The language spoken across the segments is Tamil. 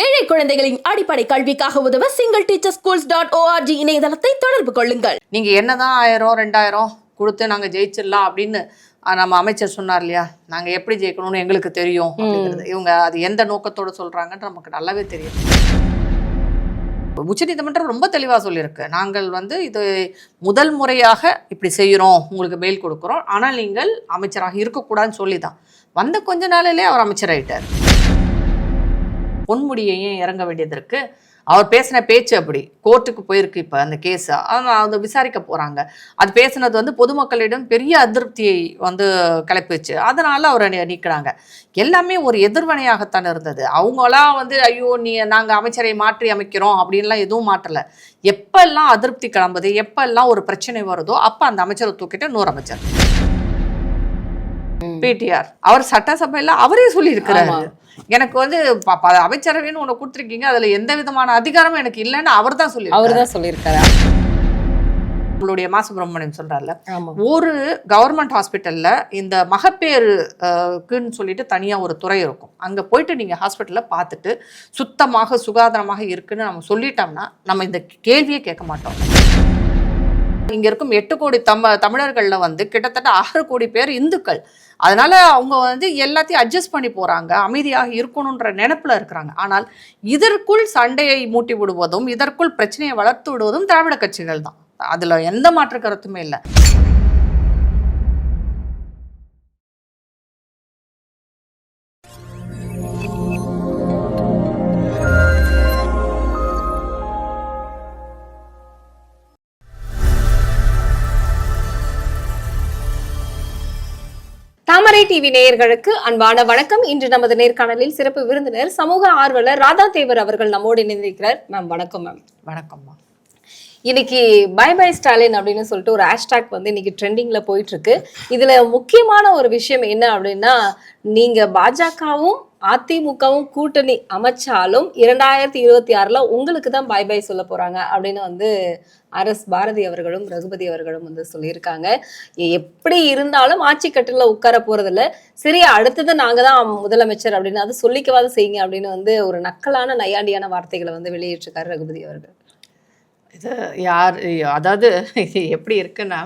ஏழை குழந்தைகளின் அடிப்படை கல்விக்காக உதவ single teacher schools dot org இணையதளத்தை தொடர்பு கொள்ளுங்கள். நீங்க என்னதான் ஆயிரம் ரெண்டாயிரம் கொடுத்து நாங்க ஜெயிச்சிடலாம் அப்படின்னு நம்ம அமைச்சர் சொன்னார் இல்லையா? நாங்க எப்படி ஜெயிக்கணும்னு எங்களுக்கு தெரியும் அப்படிங்கிறது. இவங்க அது எந்த நோக்கத்தோட சொல்றாங்கன்னு நமக்கு நல்லாவே தெரியும். உச்சநீதிமன்றம் ரொம்ப தெளிவா சொல்லியிருக்கு. நாங்கள் வந்து இது முதல் முறையாக இப்படி செய்கிறோம் உங்களுக்கு மெயில் கொடுக்குறோம். ஆனால் நீங்கள் அமைச்சராக இருக்கக்கூடாதுன்னு சொல்லி தான் வந்த கொஞ்ச நாளிலே அவர் அமைச்சராயிட்டார். பொன்முடியை ஏன் இறங்க வேண்டியது இருக்கு? அவர் பேசின பேச்சு அப்படி. கோர்ட்டுக்கு போயிருக்கு இப்போ அந்த கேஸ் அதை விசாரிக்க போறாங்க. அது பேசுனது வந்து பொதுமக்களிடம் பெரிய அதிருப்தியை வந்து கிளப்பிச்சு. அதனால அவரை நீக்கிறாங்க. எல்லாமே ஒரு எதிர்வினையாகத்தான் இருந்தது. அவங்களா வந்து ஐயோ நீ நாங்கள் அமைச்சரை மாற்றி அமைக்கிறோம் அப்படின்லாம் எதுவும் மாற்றல. எப்பெல்லாம் அதிருப்தி கிளம்புது எப்பெல்லாம் ஒரு பிரச்சனை வருதோ அப்போ அந்த அமைச்சரை தூக்கிட்டு நூறு அமைச்சர். பிடிஆர் அவர் சட்டசபையில அவரே சொல்லியிருக்கிறாரு. எனக்கு வந்து அமைச்சரவைன்னு ஒண்ணு கொடுத்துருக்கீங்க. அதுல எந்த விதமான அதிகாரமும் எனக்கு இல்லைன்னு அவர் தான் சொல்லி அவர் தான் சொல்லியிருக்காரு. உங்களுடைய மா சுப்பிரமணியம் சொல்றாருல. ஆமா. ஒரு கவர்மெண்ட் ஹாஸ்பிட்டல்ல இந்த மகப்பேறுக்குன்னு சொல்லிட்டு தனியா ஒரு துறை இருக்கும். அங்க போயிட்டு நீங்க ஹாஸ்பிட்டல்ல பார்த்துட்டு சுத்தமாக சுகாதாரமாக இருக்குன்னு நம்ம சொல்லிட்டோம்னா நம்ம இந்த கேள்வியே கேட்க மாட்டோம். இங்க இருக்கும் எட்டு கோடி தம தமிழர்கள்ல வந்து கிட்டத்தட்ட ஆறு கோடி பேர் இந்துக்கள். அதனால் அவங்க வந்து எல்லாத்தையும் அட்ஜஸ்ட் பண்ணி போகிறாங்க அமைதியாக இருக்கணுன்ற நினப்பில் இருக்கிறாங்க. ஆனால் இதற்குள் சண்டையை மூட்டி விடுவதும் இதற்குள் பிரச்சனையை வளர்த்து விடுவதும் திராவிட கட்சிகள் தான். அதில் எந்த மாற்று கருத்துமே இல்லை. தாமரை டிவி நேயர்களுக்கு அன்பான வணக்கம். இன்று நமது நேர்காணலில் சிறப்பு விருந்தினர் சமூக ஆர்வலர் ராதா தேவர் அவர்கள் நம்மோடு இணைந்திருக்கிறார். மேம் வணக்கம் மேம். வணக்கம்மா இன்னைக்கு பை பை ஸ்டாலின் அப்படின்னு சொல்லிட்டு ஒரு ஹேஷ்டாக் வந்து இன்னைக்கு ட்ரெண்டிங்ல போயிட்டு இருக்கு. இதுல முக்கியமான ஒரு விஷயம் என்ன அப்படின்னா நீங்க பாஜகவும் அதிமுகவும் கூட்டணி அமைச்சாலும் இரண்டாயிரத்தி இருபத்தி ஆறுல உங்களுக்கு தான் பாய் பாய் சொல்ல போறாங்க அப்படின்னு வந்து அரஸ் பாரதி அவர்களும் ரகுபதி அவர்களும் வந்து சொல்லியிருக்காங்க. எப்படி இருந்தாலும் ஆட்சி கட்டில உட்கார போறதில்ல. சரி அடுத்தது நாங்க தான் முதலமைச்சர் அப்படின்னு அது சொல்லிக்கவாது செய்யுங்க அப்படின்னு வந்து ஒரு நக்கலான நையாண்டியான வார்த்தைகளை வந்து வெளியிட்டிருக்காரு ரகுபதி அவர்கள். இது யார் அதாவது இது எப்படி இருக்குன்னா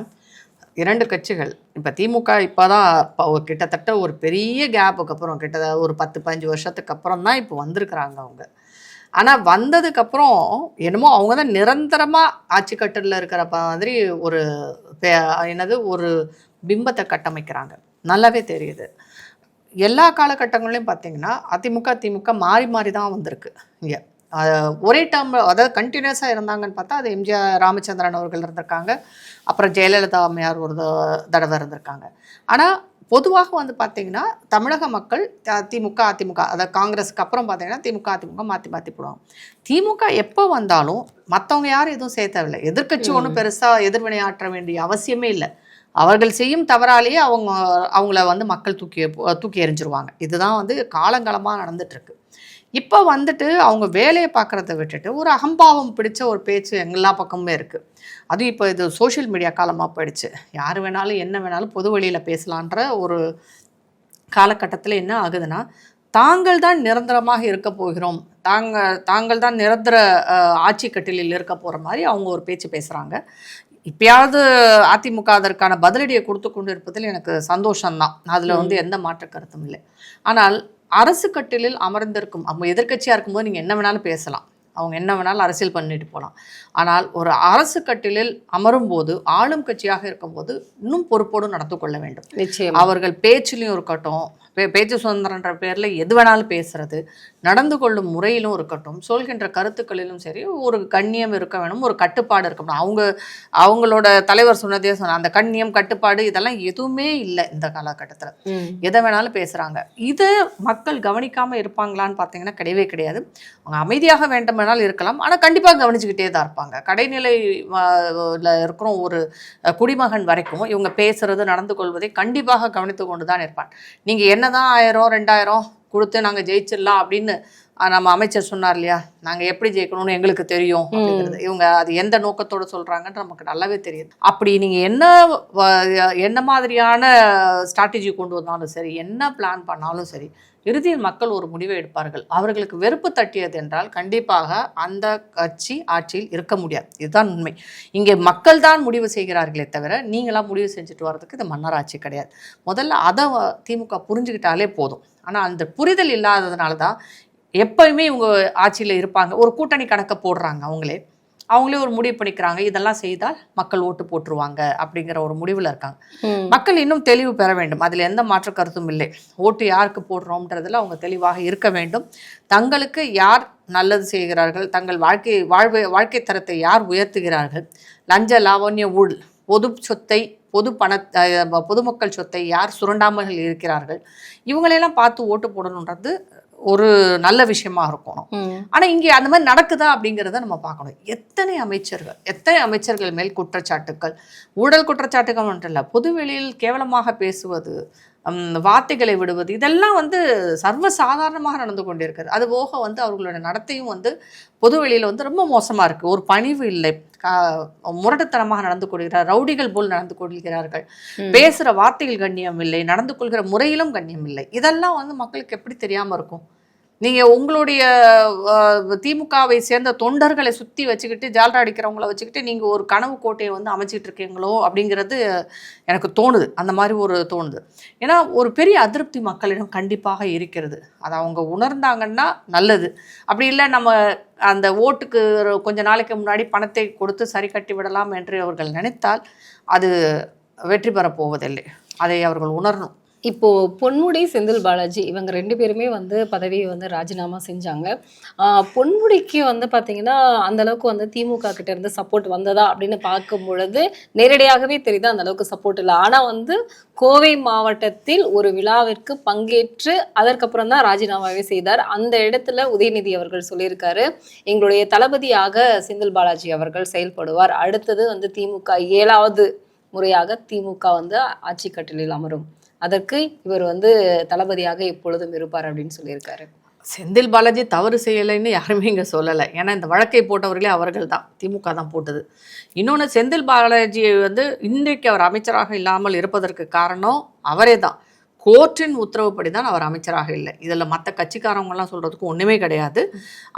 இரண்டு கட்சிகள். இப்போ திமுக இப்போ தான் கிட்டத்தட்ட ஒரு பெரிய கேப்புக்கு அப்புறம் கிட்டத்தட்ட ஒரு பத்து பதினஞ்சு வருஷத்துக்கு அப்புறம் தான் இப்போ வந்திருக்கிறாங்க அவங்க. ஆனால் வந்ததுக்கப்புறம் என்னமோ அவங்க தான் நிரந்தரமாக ஆட்சி கட்டில் இருக்கிற மாதிரி ஒரு பே- என்னது ஒரு பிம்பத்தை கட்டமைக்கிறாங்க. நல்லாவே தெரியுது. எல்லா காலகட்டங்களையும் பார்த்தீங்கன்னா அதிமுக திமுக மாறி மாறி தான் வந்திருக்கு இங்கே. ஒரே டேர்ம் அதாவது கண்டினியூஸாக இருந்தாங்கன்னு பார்த்தா அது எம்ஜிஆர் ராமச்சந்திரன் அவர்கள் இருந்திருக்காங்க. அப்புறம் ஜெயலலிதா அம்மையார் ஒரு தடவை இருந்திருக்காங்க. ஆனால் பொதுவாக வந்து பார்த்தீங்கன்னா தமிழக மக்கள் திமுக அதிமுக அதாவது காங்கிரஸுக்கு அப்புறம் பார்த்தீங்கன்னா திமுக அதிமுக மாற்றி மாற்றி போடுவாங்க. திமுக எப்போ வந்தாலும் மற்றவங்க யாரும் எதுவும் சேர்த்தவில்லை எதிர்க்கட்சி ஒன்றும் பெருசாக எதிர்வினை ஆற்ற வேண்டிய அவசியமே இல்லை. அவர்கள் செய்யும் தவறாலேயே அவங்க அவங்கள வந்து மக்கள் தூக்கி தூக்கி எறிஞ்சிருவாங்க. இதுதான் வந்து காலங்காலமாக நடந்துட்டு இருக்கு. இப்போ வந்துட்டு அவங்க வேலையை பார்க்குறத விட்டுட்டு ஒரு அகம்பாவம் பிடிச்ச ஒரு பேச்சு எல்லா பக்கமுமே இருக்குது அதுவும் இப்போ இது சோஷியல் மீடியா காலமாக போயிடுச்சு. யார் வேணாலும் என்ன வேணாலும் பொது வழியில் பேசலான்ற ஒரு காலகட்டத்தில் என்ன ஆகுதுன்னா தாங்கள் தான் நிரந்தரமாக இருக்க போகிறோம். தாங்க தாங்கள் தான் நிரந்தர ஆட்சி கட்டிலில் இருக்க போகிற மாதிரி அவங்க ஒரு பேச்சு பேசுகிறாங்க இப்பயாவது அதிமுக அதற்கான பதிலடியை கொடுத்து கொண்டு இருப்பதில் எனக்கு சந்தோஷம்தான். அதில் வந்து எந்த மாற்று கருத்தும் இல்லை. ஆனால் அரசு கட்டிலில் அமர்ந்திருக்கும் அவங்க எதிர்க்கட்சியாக இருக்கும்போது நீங்கள் என்ன வேணாலும் பேசலாம். அவங்க என்ன வேணாலும் அரசியல் பண்ணிட்டு போகலாம் ஆனால் ஒரு அரசு கட்டிலில் அமரும்போது ஆளும் கட்சியாக இருக்கும்போது இன்னும் பொறுப்போடு நடந்து கொள்ள வேண்டும். நிச்சயம். அவர்கள் பேச்சிலையும் இருக்கட்டும் பேச்சு சுதந்திரன்ற பேரில் எது வேணாலும் பேசுறது நடந்து கொள்ளும் முறையிலும் இருக்கட்டும் சொல்கின்ற கருத்துக்களிலும் சரி ஒரு கண்ணியம் இருக்க வேணும் ஒரு கட்டுப்பாடு இருக்கணும் அவங்க அவங்களோட தலைவர் சொன்னதே சொன்ன அந்த கண்ணியம் கட்டுப்பாடு இதெல்லாம் எதுவுமே இல்லை இந்த காலகட்டத்தில். எதை வேணாலும் பேசுகிறாங்க இதை மக்கள் கவனிக்காமல் இருப்பாங்களான்னு பார்த்தீங்கன்னா கிடையவே கிடையாது. அவங்க அமைதியாக வேண்டுமானால் இருக்கலாம். ஆனால் கண்டிப்பாக கவனிச்சுக்கிட்டே தான் இருப்பாங்க. கடைநிலை வ- ல இருக்கிற ஒரு குடிமகன் வரைக்கும் இவங்க பேசுறது நடந்து கொள்வதை கண்டிப்பாக கவனித்து கொண்டு தான் இருப்பான். நீங்கள் என்னதான் ஆயிரம் ரெண்டாயிரம் கொடுத்து நாங்கள் ஜெயிச்சிடலாம் அப்படின்னு நம்ம அமைச்சர் சொன்னார் இல்லையா? நாங்க எப்படி ஜெயிக்கணும்னு எங்களுக்கு தெரியும் அப்படிங்கிறது. இவங்க அது எந்த நோக்கத்தோட சொல்றாங்கன்னு நமக்கு நல்லாவே தெரியுது. அப்படி நீங்க என்ன என்ன மாதிரியான ஸ்ட்ராட்டஜி கொண்டு வந்தாலும் சரி என்ன பிளான் பண்ணாலும் சரி இறுதியில் மக்கள் ஒரு முடிவை எடுப்பார்கள். அவர்களுக்கு வெறுப்பு தட்டியது என்றால் கண்டிப்பாக அந்த கட்சி ஆட்சியில் இருக்க முடியாது. இதுதான் உண்மை. இங்கே மக்கள் தான் முடிவு செய்கிறார்களே தவிர நீங்களாம் முடிவு செஞ்சுட்டு வர்றதுக்கு இது மன்னராட்சி கிடையாது. முதல்ல அதை திமுக புரிஞ்சுக்கிட்டாலே போதும். ஆனால் அந்த புரிதல் இல்லாததுனால தான் எப்பயுமே இவங்க ஆட்சியில் இருப்பாங்க. ஒரு கூட்டணி கணக்கை போடுறாங்க அவங்களே. அவங்களே ஒரு முடிவு பண்ணிக்கிறாங்க இதெல்லாம் செய்தால் மக்கள் ஓட்டு போட்டுருவாங்க அப்படிங்கிற ஒரு முடிவில் இருக்காங்க. மக்கள் இன்னும் தெளிவு பெற வேண்டும். அதில் எந்த மாற்று கருத்தும் இல்லை. ஓட்டு யாருக்கு போடுறோம்ன்றதுல அவங்க தெளிவாக இருக்க வேண்டும். தங்களுக்கு யார் நல்லது செய்கிறார்கள்? தங்கள் வாழ்க்கை வாழ்வை வாழ்க்கை தரத்தை யார் உயர்த்துகிறார்கள்? லஞ்ச லாவண்ய ஊழல் பொது சொத்தை பொது பண பொதுமக்கள் சொத்தை யார் சுரண்டாமல் இருக்கிறார்கள்? இவங்களையெல்லாம் பார்த்து ஓட்டு போடணுன்றது ஒரு நல்ல விஷயமா இருக்கணும். ம். ஆனா இங்கே அந்த மாதிரி நடக்குதா அப்படிங்கிறத நம்ம பார்க்கணும். எத்தனை அமைச்சர்கள் எத்தனை அமைச்சர்கள் மேல் குற்றச்சாட்டுக்கள்? ஊழல் குற்றச்சாட்டுகள் மட்டும் இல்லை பொதுவெளியில் கேவலமாக பேசுவது வார்த்தைகளை விடுவது இதெல்லாம் வந்து சர்வசாதாரணமாக நடந்து கொண்டிருக்கிறது. அது போக வந்து அவர்களோட நடத்தையும் வந்து பொதுவெளியில் வந்து ரொம்ப மோசமாக இருக்குது ஒரு பணிவு இல்லை. முரட்டுத்தனமாக நடந்து கொள்கிறார் ரவுடிகள் போல் நடந்து கொள்கிறார்கள். பேசுகிற வார்த்தைகள் கண்ணியம் இல்லை நடந்து கொள்கிற முறையிலும் கண்ணியம் இல்லை. இதெல்லாம் வந்து மக்களுக்கு எப்படி தெரியாமல் இருக்கும்? நீங்கள் உங்களுடைய திமுகவை சேர்ந்த தொண்டர்களை சுற்றி வச்சுக்கிட்டு ஜால்ரா அடிக்கிறவங்கள வச்சுக்கிட்டு நீங்கள் ஒரு கனவு கோட்டையை வந்து அமைச்சிக்கிட்டு இருக்கீங்களோ அப்படிங்கிறது எனக்கு தோணுது. அந்த மாதிரி ஒரு தோணுது. ஏன்னா ஒரு பெரிய அதிருப்தி மக்களிடம் கண்டிப்பாக இருக்கிறது. அதை அவங்க உணர்ந்தாங்கன்னா நல்லது. அப்படி இல்லை நம்ம அந்த ஓட்டுக்கு கொஞ்சம் கொஞ்ச நாளைக்கு முன்னாடி பணத்தை கொடுத்து சரி கட்டி விடலாம் என்று அவர்கள் நினைத்தால் அது வெற்றி பெறப்போவதில்லை அதை அவர்கள் உணரணும். இப்போ பொன்முடி செந்தில் பாலாஜி இவங்க ரெண்டு பேருமே வந்து பதவியை வந்து ராஜினாமா செஞ்சாங்க. பொன்முடிக்கு வந்து பார்த்திங்கன்னா அந்த அளவுக்கு வந்து திமுக கிட்ட இருந்து சப்போர்ட் வந்ததா அப்படின்னு பார்க்கும் பொழுது நேரடியாகவே தெரியுது அந்த அளவுக்கு சப்போர்ட் இல்லை. ஆனால் வந்து கோவை மாவட்டத்தில் ஒரு விழாவிற்கு பங்கேற்று அதற்கப்புறம் தான் ராஜினாமாவே செய்தார். அந்த இடத்துல உதயநிதி அவர்கள் சொல்லியிருக்காரு எங்களுடைய தளபதியாக செந்தில் பாலாஜி அவர்கள் செயல்படுவார். அடுத்தது வந்து திமுக ஏழாவது முறையாக திமுக வந்து ஆட்சி கட்டிலில் அமரும். அதற்கு இவர் வந்து தளபதியாக எப்பொழுதும் இருப்பார் அப்படின்னு சொல்லியிருக்காரு. செந்தில் பாலாஜி தவறு செய்யலைன்னு யாருமே இங்கே சொல்லலை. ஏன்னா இந்த வழக்கை போட்டவர்களே அவர்கள் தான். திமுக தான் போட்டது. இன்னொன்று செந்தில் பாலாஜி வந்து இன்றைக்கு அவர் அமைச்சராக இல்லாமல் இருப்பதற்கு காரணம் அவரே தான். கோர்ட்டின் உத்தரவுப்படி தான் அவர் அமைச்சராக இல்லை. இதில் மற்ற கட்சிக்காரவங்கலாம் சொல்கிறதுக்கு ஒன்றுமே கிடையாது.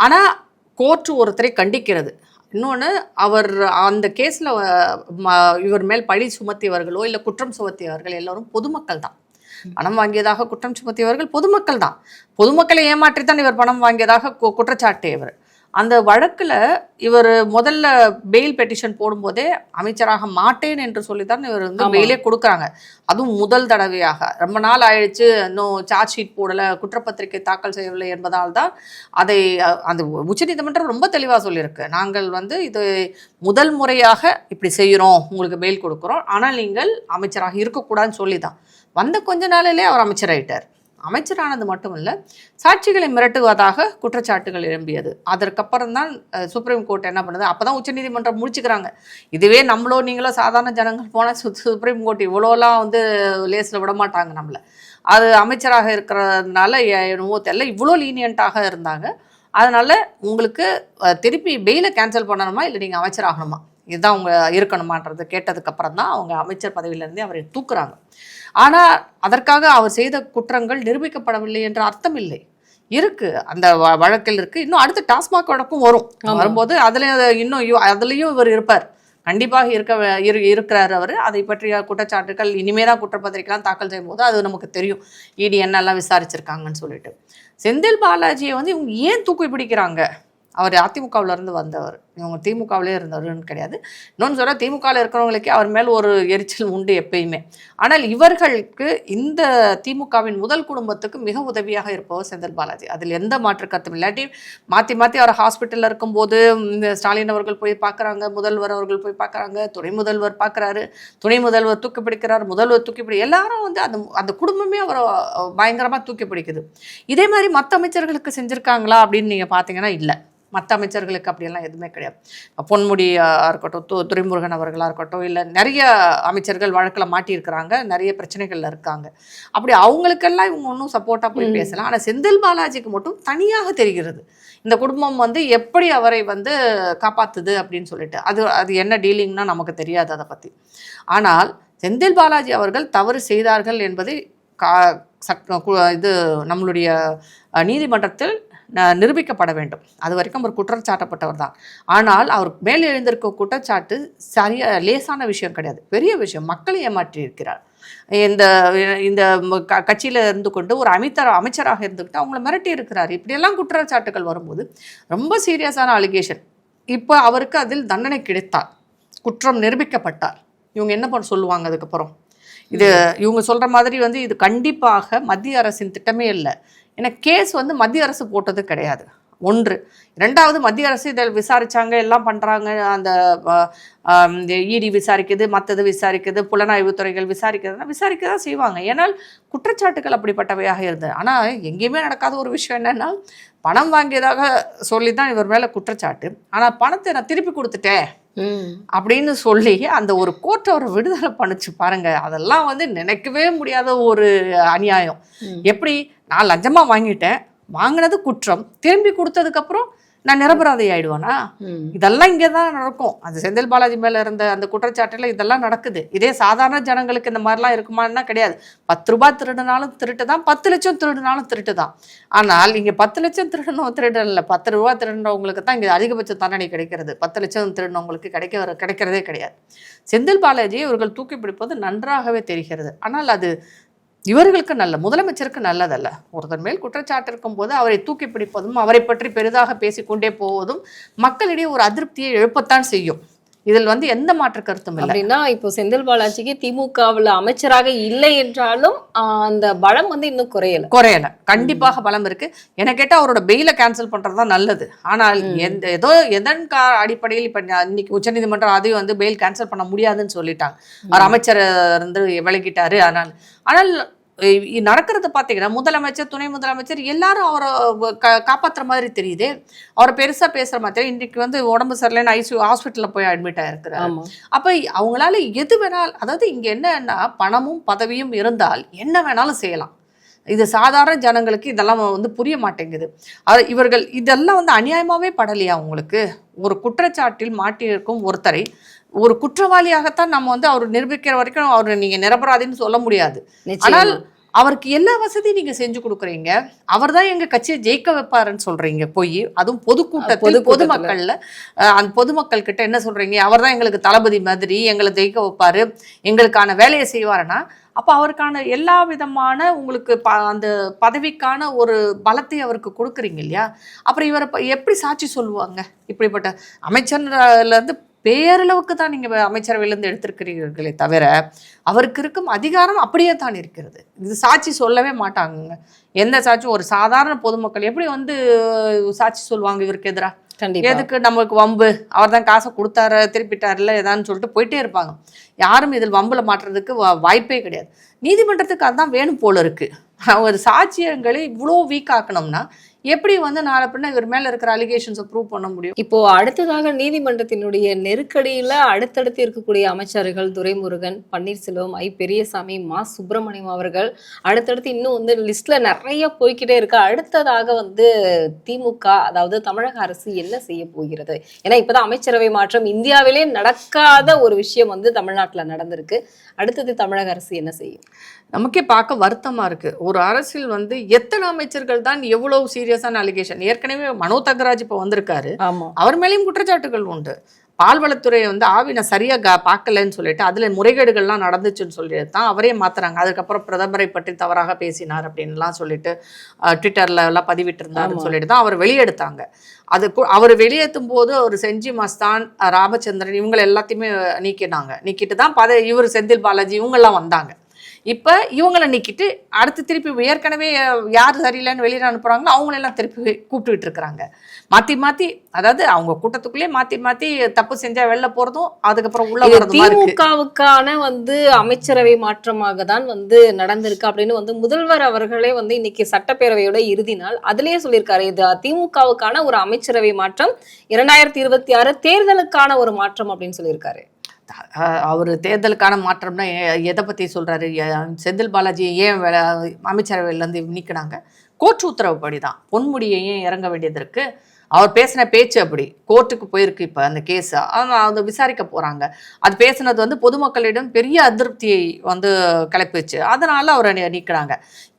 ஆனால் கோர்ட்டு ஒருத்தரை கண்டிக்கிறது. இன்னொன்று அவர் அந்த கேஸில் இவர் மேல் பழி சுமத்தியவர்களோ இல்லை குற்றம் சுமத்தியவர்கள் எல்லோரும் பொதுமக்கள் தான். பணம் வாங்கியதாக குற்றம் சுமத்தியவர்கள் பொதுமக்கள் தான். பொதுமக்களை ஏமாற்றித்தான் இவர் பணம் வாங்கியதாக குற்றச்சாட்டியவர். அந்த வழக்கில் இவர் முதல்ல பெயில் பெட்டிஷன் போடும்போதே அமைச்சராக மாட்டேன் என்று சொல்லித்தான் இவர் வந்து. பெயிலே கொடுக்குறாங்க. அதுவும் முதல் தடவையாக. ரொம்ப நாள் ஆயிடுச்சு இன்னும் சார்ஜ் ஷீட் போடலை குற்றப்பத்திரிகை தாக்கல் செய்யவில்லை என்பதால் தான் அதை அந்த உச்சநீதிமன்றம் ரொம்ப தெளிவாக சொல்லியிருக்கு. நாங்கள் வந்து இது முதல் முறையாக இப்படி செய்கிறோம் உங்களுக்கு பெயில் கொடுக்குறோம். ஆனால் நீங்கள் அமைச்சராக இருக்கக்கூடாதுன்னு சொல்லி தான் வந்த கொஞ்ச நாளிலே அவர் அமைச்சராயிட்டார். அமைச்சரானது மட்டுமல்ல சாட்சிகளை மிரட்டுவதாக குற்றச்சாட்டுகள் எழும்பியது. அதற்கப்புறம் தான் சுப்ரீம் கோர்ட் என்ன பண்ணுது? அப்போ தான் உச்சநீதிமன்றம் முடிச்சுக்கிறாங்க. இதுவே நம்மளோ நீங்களோ சாதாரண ஜனங்கள் போனால் சு சுப்ரீம் கோர்ட் இவ்வளோலாம் வந்து லேஸில் விட மாட்டாங்க நம்மளை. அது அமைச்சராக இருக்கிறதுனால என்னவோ தெரியல. இவ்வளோ லீனியண்ட்டாக இருந்தாங்க. அதனால் உங்களுக்கு திருப்பி பெயிலை கேன்சல் பண்ணணுமா? இல்லை நீங்கள் அமைச்சராகணுமா? இதுதான் அவங்க இருக்கணுமான்றது கேட்டதுக்கப்புறம் தான் அவங்க அமைச்சர் பதவியிலேருந்தே அவரை தூக்குறாங்க. ஆனால் அதற்காக அவர் செய்த குற்றங்கள் நிரூபிக்கப்படவில்லை என்ற அர்த்தம் இல்லை. இருக்கு அந்த வழக்கில் இருக்கு. இன்னும் அடுத்து டாஸ்மாக் வழக்கும் வரும். வரும்போது அதுல இன்னும் அதுலயும் இவர் இருப்பார். கண்டிப்பாக இருக்க இரு இருக்கிறார் அவர். அதை பற்றிய குற்றச்சாட்டுகள் இனிமே தான் குற்றப்பத்திரிக்கைலாம் தாக்கல் செய்யும் போது அது நமக்கு தெரியும். இடி என்னெல்லாம் விசாரிச்சிருக்காங்கன்னு சொல்லிட்டு. செந்தில் பாலாஜியை வந்து இவங்க ஏன் தூக்கி பிடிக்கிறாங்க? அவர் அதிமுகவுல இருந்து வந்தவர். இவங்க திமுகவிலே இருந்தவர்னு கிடையாது. இன்னொன்று சொல்ல திமுகவில் இருக்கிறவங்களுக்கே அவர் மேல் ஒரு எரிச்சல் உண்டு எப்பயுமே. ஆனால் இவர்களுக்கு இந்த திமுகவின் முதல் குடும்பத்துக்கு மிக உதவியாக இருப்பவர் செந்தில் பாலாஜி. அதில் எந்த மாற்று கருத்தும் இல்லாட்டி மாற்றி மாற்றி அவர் ஹாஸ்பிட்டலில் இருக்கும்போது இந்த ஸ்டாலின் அவர்கள் போய் பார்க்குறாங்க முதல்வர் அவர்கள் போய் பார்க்குறாங்க துணை முதல்வர் பார்க்குறாரு துணை முதல்வர் தூக்கி பிடிக்கிறார் முதல்வர் தூக்கி பிடி எல்லாரும் வந்து அந்த அந்த குடும்பமே அவரை பயங்கரமாக தூக்கி பிடிக்குது. இதே மாதிரி மற்ற அமைச்சர்களுக்கு செஞ்சுருக்காங்களா அப்படின்னு நீங்கள் பார்த்தீங்கன்னா இல்லை. மற்ற அமைச்சர்களுக்கு அப்படியெல்லாம் எதுவுமே கிடையாது. இப்ப பொன்முடியா இருக்கட்டும் து துரைமுருகன் அவர்களாக இருக்கட்டும் இல்லை நிறைய அமைச்சர்கள் வழக்கில் மாட்டியிருக்கிறாங்க நிறைய பிரச்சனைகள்ல இருக்காங்க. அப்படி அவங்களுக்கெல்லாம் இவங்க ஒன்றும் சப்போர்ட்டாக போய் பேசலாம் ஆனால் செந்தில் பாலாஜிக்கு மட்டும் தனியாக தெரிகிறது. இந்த குடும்பம் வந்து எப்படி அவரை வந்து காப்பாத்துது அப்படின்னு சொல்லிட்டு. அது அது என்ன டீலிங்னா நமக்கு தெரியாது அதை பற்றி ஆனால் செந்தில் பாலாஜி அவர்கள் தவறு செய்தார்கள் என்பதை கா கு- இது நம்மளுடைய நீதிமன்றத்தில் நிரூபிக்கப்பட வேண்டும். அது வரைக்கும் அவர் குற்றச்சாட்டப்பட்டவர் தான். ஆனால் அவர் மேல் எழுந்திருக்க குற்றச்சாட்டு சரியா லேசான விஷயம் கிடையாது. பெரிய விஷயம். மக்களை ஏமாற்றி இருக்கிறார். இந்த இந்த கட்சியில இருந்து கொண்டு ஒரு அமைச்சர் அமைச்சராக இருந்துக்கிட்டு அவங்கள மிரட்டி இருக்கிறார். இப்படியெல்லாம் குற்றச்சாட்டுகள் வரும்போது ரொம்ப சீரியஸான அலிகேஷன். இப்போ அவருக்கு அதில் தண்டனை கிடைத்தார். குற்றம் நிரூபிக்கப்பட்டார். இவங்க என்ன பண்ண சொல்லுவாங்க அதுக்கப்புறம்? இது இவங்க சொல்ற மாதிரி வந்து இது கண்டிப்பாக மத்திய அரசின் திட்டமே இல்லை. ஏன்னா கேஸ் வந்து மத்திய அரசு போட்டது கிடையாது. ஒன்று. ரெண்டாவது மத்திய அரசு இதில் விசாரித்தாங்க எல்லாம் பண்ணுறாங்க அந்த இடி விசாரிக்குது மற்றது விசாரிக்குது புலனாய்வு துறைகள் விசாரிக்கிறதுனா விசாரிக்க தான் செய்வாங்க. ஏன்னால் குற்றச்சாட்டுகள் அப்படிப்பட்டவையாக இருந்தது. ஆனால் எங்கேயுமே நடக்காத ஒரு விஷயம் என்னென்னா பணம் வாங்கியதாக சொல்லி தான் இவர் மேலே குற்றச்சாட்டு. ஆனால் பணத்தை நான் திருப்பி கொடுத்துட்டேன். அப்படின்னு சொல்லி அந்த ஒரு கோர்ட் அவரை விடுதலை பண்ணுச்சு பாருங்க. அதெல்லாம் வந்து நினைக்கவே முடியாத ஒரு அநியாயம். எப்படி? நான் லஞ்சமா வாங்கிட்டேன். வாங்கினது குற்றம். திரும்பி கொடுத்ததுக்கப்புறம் நான் நிரபராதி ஆயிடுவேனா. இதெல்லாம் இங்கே தான் நடக்கும். அது செந்தில் பாலாஜி மேலே இருந்த அந்த குற்றச்சாட்டில் இதெல்லாம் நடக்குது. இதே சாதாரண ஜனங்களுக்கு இந்த மாதிரிலாம் இருக்குமான்னா கிடையாது. பத்து ரூபாய் திருடினாலும் திருட்டு தான் பத்து லட்சம் திருடினாலும் திருட்டு தான் ஆனால் இங்கே பத்து லட்சம் திருடணும் திருடன் இல்லை. பத்து ரூபா திருடினவங்களுக்கு தான் இங்கே அதிகபட்ச தண்டனை கிடைக்கிறது. பத்து லட்சம் திருடினவங்களுக்கு கிடைக்க கிடைக்கிறதே கிடையாது. செந்தில் பாலாஜியை இவர்கள் தூக்கி பிடிப்பது நன்றாகவே தெரிகிறது. ஆனால் அது இவர்களுக்கு நல்ல முதலமைச்சருக்கு நல்லதல்ல. ஒருத்தர் மேல் குற்றச்சாட்டு இருக்கும்போது அவரை தூக்கி பிடிப்பதும் அவரை பற்றி பெரிதாக பேசிக்கொண்டே போவதும் மக்களிடையே ஒரு அதிருப்தியை எழுப்பத்தான் செய்யும். இதில் வந்து எந்த மாற்று கருத்தும் இல்லை. அப்படின்னா இப்போ செந்தில் பாலாஜிக்கு திமுகவுல அமைச்சராக இல்லை என்றாலும் அந்த பலம் வந்து இன்னும் குறையல. குறையல. கண்டிப்பாக பலம் இருக்கு. என கேட்டா அவரோட பெயில கேன்சல் பண்றது தான் நல்லது. ஆனால் எந்த ஏதோ எதன் கா அடிப்படையில் இப்ப இன்னைக்கு உச்சநீதிமன்றம் அதையும் வந்து பெயில் கேன்சல் பண்ண முடியாதுன்னு சொல்லிட்டாங்க. அவர் அமைச்சர் இருந்து விலகிட்டாரு. ஆனால் ஆனால் நடக்கிறத பார்த்தீங்கன்னா முதலமைச்சர் துணை முதலமைச்சர் எல்லாரும் அவரை கா- காப்பாத்துற மாதிரி தெரியுதே. அவரை பெருசா பேசுற மாதிரி இன்னைக்கு வந்து உடம்பு சரியில்லைன்னு ஐசியூ ஹாஸ்பிட்டல்ல போய் அட்மிட் ஆயிருக்கிறார். ஆமா. அப்ப அவங்களால எது வேணாலும் அதாவது இங்க என்னன்னா பணமும் பதவியும் இருந்தால் என்ன வேணாலும் செய்யலாம். இது சாதாரண ஜனங்களுக்கு இதெல்லாம் வந்து புரிய மாட்டேங்குது. அது இவர்கள் இதெல்லாம் வந்து அநியாயமாவே படலையா உங்களுக்கு? ஒரு குற்றச்சாட்டில் மாட்டியிருக்கும் ஒருத்தரை ஒரு குற்றவாளியாகத்தான் நம்ம வந்து அவர் நிரூபிக்கிற வரைக்கும் அவர் நீங்க நிரபராதின்னு சொல்ல முடியாது. ஆனால் அவருக்கு எல்லா வசதியும் நீங்க செஞ்சு கொடுக்குறீங்க? அவர் தான் எங்க கட்சியை ஜெயிக்க வைப்பாருன்னு சொல்றீங்க போய் அதுவும் பொதுக்கூட்டத்தில். பொதுமக்கள்ல. அந்த பொதுமக்கள் கிட்ட என்ன சொல்றீங்க? அவர் தான் எங்களுக்கு தளபதி மாதிரி எங்களை ஜெயிக்க வைப்பாரு எங்களுக்கான வேலையை செய்வாருன்னா அப்போ அவருக்கான எல்லா விதமான உங்களுக்கு ப அந்த பதவிக்கான ஒரு பலத்தை அவருக்கு கொடுக்குறீங்க இல்லையா? அப்புறம் இவரை எப்படி சாட்சி சொல்லுவாங்க? இப்படிப்பட்ட அமைச்சர்ல இருந்து பேரளவுக்கு தான் நீங்க அமைச்சரவையிலேருந்து எடுத்திருக்கிறீர்களே தவிர அவருக்கு இருக்கும் அதிகாரம் அப்படியே தான் இருக்கிறது. இது சாட்சி சொல்லவே மாட்டாங்க எந்த சாட்சியும் ஒரு சாதாரண பொதுமக்கள் எப்படி வந்து சாட்சி சொல்லுவாங்க இவருக்கு எதிராக எதுக்கு நம்மளுக்கு வம்பு? அவர் தான் காசை கொடுத்தாரு திருப்பிட்டாருல ஏதான்னு சொல்லிட்டு போயிட்டே இருப்பாங்க. யாரும் இதில் வம்புல மாட்டுறதுக்கு வாய்ப்பே கிடையாது. நீதிமன்றத்துக்கு அதான் வேணும் போல இருக்கு. அவர் சாட்சியங்களை இவ்வளோ வீக் ஆக்கணும்னா எப்படி வந்து நாளை பின்ன இவர் மேல இருக்கிற அலிகேஷன்ஸை ப்ரூவ் பண்ண முடியும்? இப்போ அடுத்ததாக நீதிமன்றத்தினுடைய நெருக்கடியில அடுத்தடுத்து இருக்கக்கூடிய அமைச்சர்கள் துரைமுருகன் பன்னீர்செல்வம் ஐ பெரியசாமி மா சுப்பிரமணியம் அவர்கள் அடுத்தடுத்து இன்னும் வந்து லிஸ்ட்ல நிறைய போய்க்கிட்டே இருக்கு. அடுத்ததாக வந்து திமுக அதாவது தமிழக அரசு என்ன செய்ய போகிறது? ஏன்னா இப்பதான் அமைச்சரவை மாற்றம் இந்தியாவிலே நடக்காத ஒரு விஷயம் வந்து தமிழ்நாட்டுல நடந்திருக்கு. அடுத்தது தமிழக அரசு என்ன செய்யும்? நமக்கே பார்க்க வருத்தமா இருக்கு. ஒரு அரசில் வந்து எத்தனை அமைச்சர்கள் தான் எவ்வளவு சீரியஸான அலிகேஷன் ஏற்கனவே மனோ தங்கராஜ் இப்போ வந்திருக்காரு. அவர் மேலேயும் குற்றச்சாட்டுகள் உண்டு. பால்வளத்துறையை வந்து ஆவினை சரியா க பார்க்கலன்னு சொல்லிட்டு அதுல முறைகேடுகள்லாம் நடந்துச்சுன்னு சொல்லிட்டு தான் அவரே மாத்துறாங்க. அதுக்கப்புறம் பிரதமரை பற்றி தவறாக பேசினார் அப்படின்லாம் சொல்லிட்டு ட்விட்டர்ல எல்லாம் பதிவிட்டிருந்தாருன்னு. சொல்லிட்டு தான் அவர் வெளியெடுத்தாங்க. அது அவர் வெளியேற்றும் போது அவர் செஞ்சி மஸ்தான் ராமச்சந்திரன் இவங்க எல்லாத்தையுமே நீக்கினாங்க. நீக்கிட்டு தான் பத இவர் செந்தில் பாலாஜி இவங்கெல்லாம் வந்தாங்க. இப்போ இவங்களை நீக்கிட்டு அடுத்து திருப்பி ஏற்கனவே யார் சரியில்லைன்னு வெளியில் அனுப்புகிறாங்களோ அவங்களெல்லாம் திருப்பி கூப்பிட்டுக்கிட்டு இருக்கிறாங்க. மாற்றி மாற்றி அதாவது அவங்க கூட்டத்துக்குள்ளேயே மாற்றி மாற்றி தப்பு செஞ்சால் வெளில போகிறதும் அதுக்கப்புறம் உள்ள திமுகவுக்கான வந்து அமைச்சரவை மாற்றமாக தான் வந்து நடந்திருக்கு அப்படின்னு வந்து முதல்வர் அவர்களே வந்து இன்னைக்கு சட்டப்பேரவையோட இறுதி நாள். அதுலயே சொல்லியிருக்காரு இது திமுகவுக்கான ஒரு அமைச்சரவை மாற்றம் இரண்டாயிரத்தி இருபத்தி ஆறு தேர்தலுக்கான ஒரு மாற்றம் அப்படின்னு சொல்லியிருக்காரு. அவர் தேர்தலுக்கான மாற்றம்னா எ- எதை பற்றி சொல்கிறாரு செந்தில் பாலாஜி ஏன் வேலை அமைச்சரவையிலேருந்து நீக்கினாங்க? கோர்ட் உத்தரவுப்படி தான் பொன்முடியை ஏன் இறங்க வேண்டியது அவர் பேசின பேச்சு அப்படி. கோர்ட்டுக்கு போயிருக்கு இப்போ அந்த கேஸ் அதை விசாரிக்க போகிறாங்க அது பேசினது வந்து பொதுமக்களிடம் பெரிய அதிருப்தியை வந்து கிளப்பிச்சு. அதனால் அவரை நீக்கிறாங்க.